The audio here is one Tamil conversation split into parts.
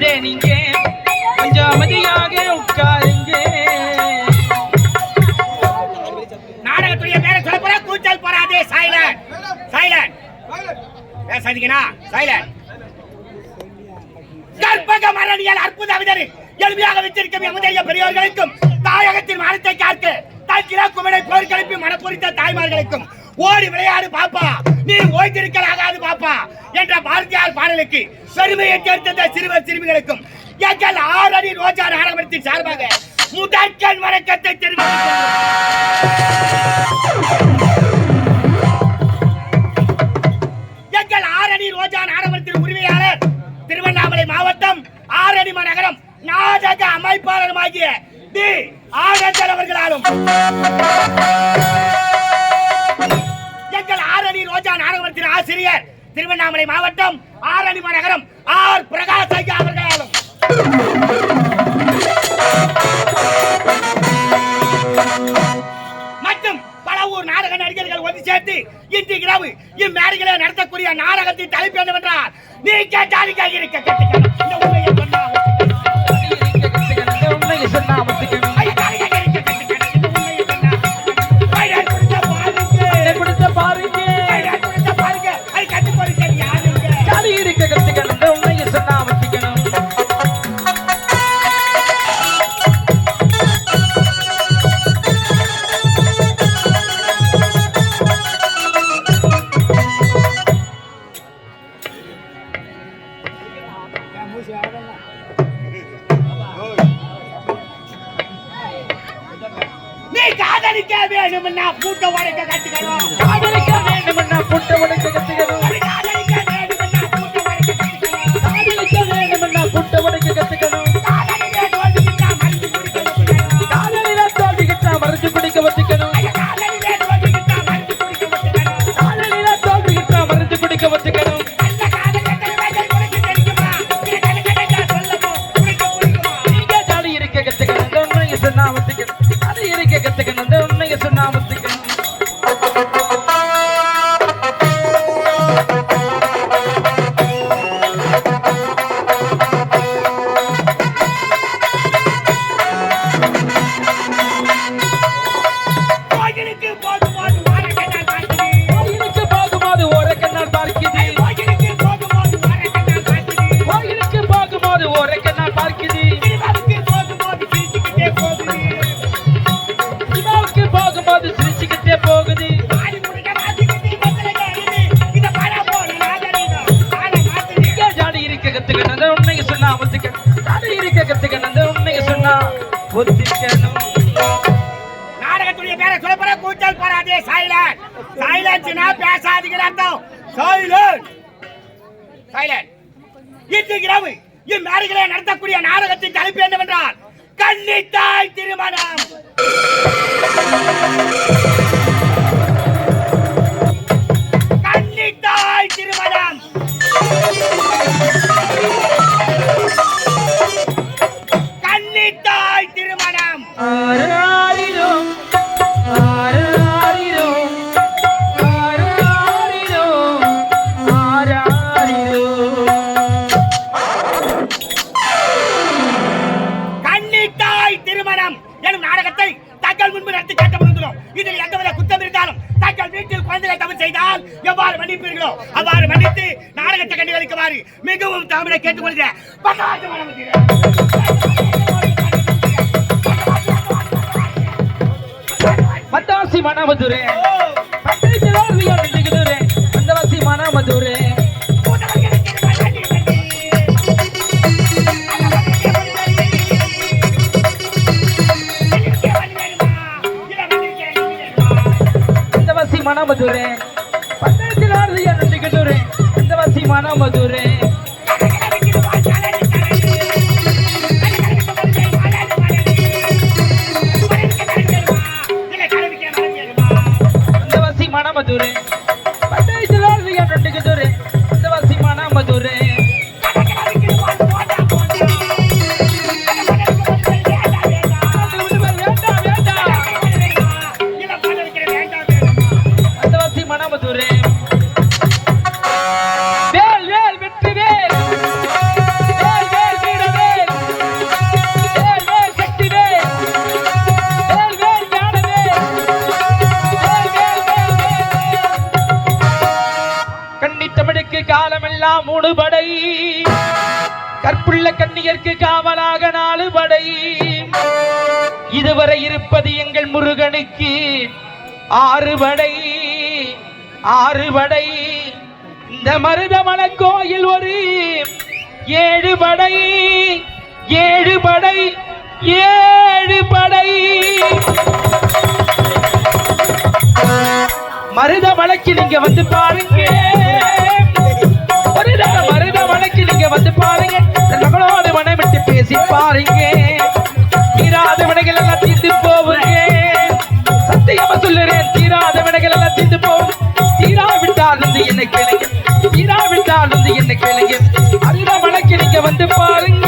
நின்றே நீங்க. கொஞ்சம் அமைதியாக உட்காருங்க நாடகத்துடைய பேரை சொல்ல போற கூச்சல் போறாதே சைலண்ட் சைலண்ட் பேசாதீங்கண்ணா சைலண்ட் கற்பக மரணியால் அற்புத விதரி எளிமையாக வச்சிருக்கும் எமுதைய பெரியவர்களுக்கும் தாயகத்தின் மரத்தை காத்து தக்கிரா குமரை போர் கிளப்பி மனப்பொறித்த தாய்மார்களுக்கும் ஓடி விளையாடு பாப்பா. நீ ஓய்ந்திருக்கலாகாது பாப்பா. என்ற பாரதியார் பாடலுக்கு பெருமையை சேர்த்த சிறுவர் சிறுமிகளுக்கும். எங்கள் ஆறடி ரோஜா நாடகத்தின் சார்பாக முதற்கண் வணக்கத்தை தெரிவித்துக் எங்கள் ஆரணி ரோஜா நாடகத்தின் உரிமையாளர் திருவண்ணாமலை மாவட்டம் ஆரணி மாநகரம் நாடக அமைப்பாளருமாகிய டி. ஆனந்தன் அவர்களாலும். எங்கள் ஆரணி ரோஜா நாடகத்தின் ஆசிரியர் திருவண்ணாமலை மாவட்டம் ஆரணி மாநகரம் ஆர் பிரகாஷ் ஐயா அவர்களாலும் மற்றும் பல ஊர் நாடக நடிகர்கள் ஒன்று சேர்த்து இன்று இரவு இம்மேடைகளை நடத்தக்கூடிய நாடகத்தின் தலைப்பு என்னவென்றால் நீ கேட்டாலிக்காக இருக்க கட்டுக்கணும். மருந்து சொன்னா ஒத்துக்கணும் ஜாடி இருக்க கத்துக்கணும் அந்த உண்மையை சொன்னா. ஒத்துக்கணும். நாடகத்துடைய பேரை சொல்ல கூச்சல் போறாதே சைலன்ஸ்னா பேசாதீங்க அர்த்தம். இன்று இரவு இம்மேடைகளை நடத்தக்கூடிய நாடகத்தின் தலைப்பு என்னவென்றால் கன்னித்தாய் திருமணம். கன்னித்தாய் திருமணம். கன்னித்தாய் திருமணம் எனும் நாடகத்தை தங்கள் முன்பு நடத்தி காட்ட முன்கிறோம் இதில் எந்தவித குத்தம் இருந்தாலும் தங்கள் வீட்டில் குழந்தைகள் தவறு செய்தால் எவ்வாறு மன்னிப்பீர்களோ அவ்வாறு மன்னித்து நாடகத்தை கண்டுகளிக்குமாறு மிகவும் தமிழை கேட்டுக்கொள்கிறேன். பட்டாசி மன மத்தாசி மனமதுரே. பத்திரிக்கை ஓவியம் நின்றுகிறே மந்தவாசி மனமதுரே. மந்தவாசி மனமதுரே. দূরে மூணு படை கற்புள்ள கன்னியர்க்கு காவலாக நாலு படை இதுவரை இருப்பது எங்கள் முருகனுக்கு ஆறு படை ஆறு படை இந்த மருதமல கோயில் ஒரு ஏழு படை ஏழு படை ஏழு படை மருத வழக்கு நீங்க வந்து பாருங்க. நீங்க வந்து பாருங்க. மகளோடு மனமிட்டு பேசி பாருங்க. தீராத விடைகள் எல்லாம் தீர்ந்து போவுங்க சத்தியமா சொல்லுறேன் தீராத விடைகள் எல்லாம் தீர்ந்து போகும் தீராவிட்டால் வந்து என்ன கேளுங்க. தீராவிட்டால் வந்து என்ன கேளுங்க. அந்த வழக்கு நீங்க வந்து பாருங்க.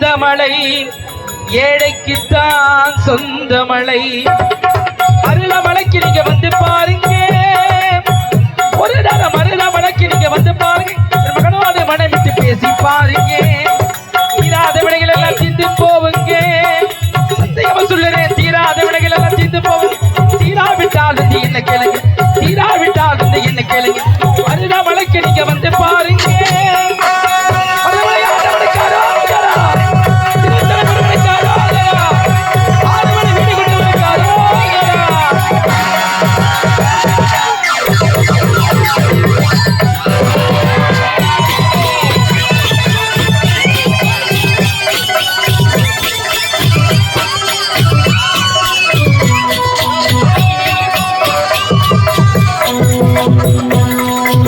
இந்த மலை ஏழைக்குத்தான் சொந்த மலை. அருளமலை